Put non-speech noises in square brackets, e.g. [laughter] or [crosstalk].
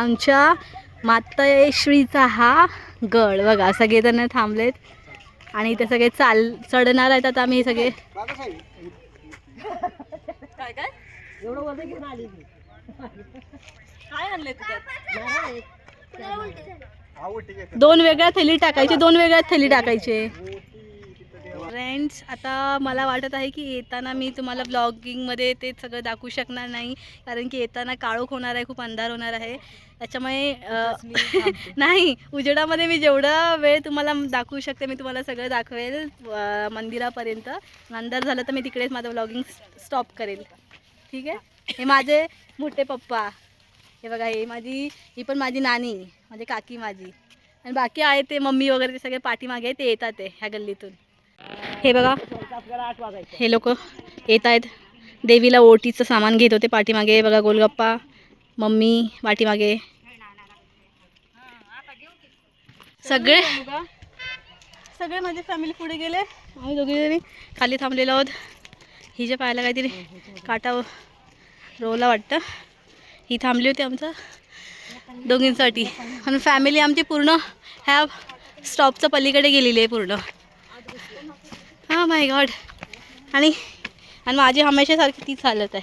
आमच्या मातयश्रीचा हा गड. बघा सगळेजण थांबलेत. आणि ते सगळे चाल चढणार आहेत. आता आम्ही सगळे काय काय? एवढं वजन घेऊन आली ती. काय आणले तुझ्यात? आवडते दोन वेगळ्या थैली टाकायचे दोन वेगळ्या थैली टाकायचे. फ्रेंड्स आता मला वाटत आहे की येताना मी तुम्हाला ब्लॉगिंगमध्ये ते सगळं दाखवू शकणार नाही कारण की येताना काळोख होणार आहे खूप अंधार होणार आहे. त्याच्यामुळे [laughs] नाही उजेडामध्ये मी जेवढा वेळ तुम्हाला दाखवू शकते मी तुम्हाला सगळं दाखवेल मंदिरापर्यंत. अंधार झालं तर मी तिकडेच माझं ब्लॉगिंग स्टॉप करेल. ठीक आहे? हे माझे मोठे पप्पा. हे बघा हे माझी ही पण माझी नानी म्हणजे काकी माझी. आणि बाकी आहे ते मम्मी वगैरे ते सगळे पाठीमागे ते येतात ते ह्या गल्लीतून. हे बघा. हे लोक येत आहेत. देवीला ओटीचं सामान घेत होते पाठीमागे. बघा गोलगप्पा मम्मी पाठीमागे. सगळे सगळे माझे फॅमिली पुढे गेले. आम्ही दोघी जणी खाली थांबलेलो आहोत. हि जे पाहायला काहीतरी काटा रोवला वाटतं. ही थांबली होती आमचं दोघींसाठी. आणि फॅमिली आमची पूर्ण ह्या स्टॉपच्या पलीकडे गेलेली आहे पूर्ण. हां माय गॉड आणि आणि माझी हमेशासारखी तीच हालत आहे.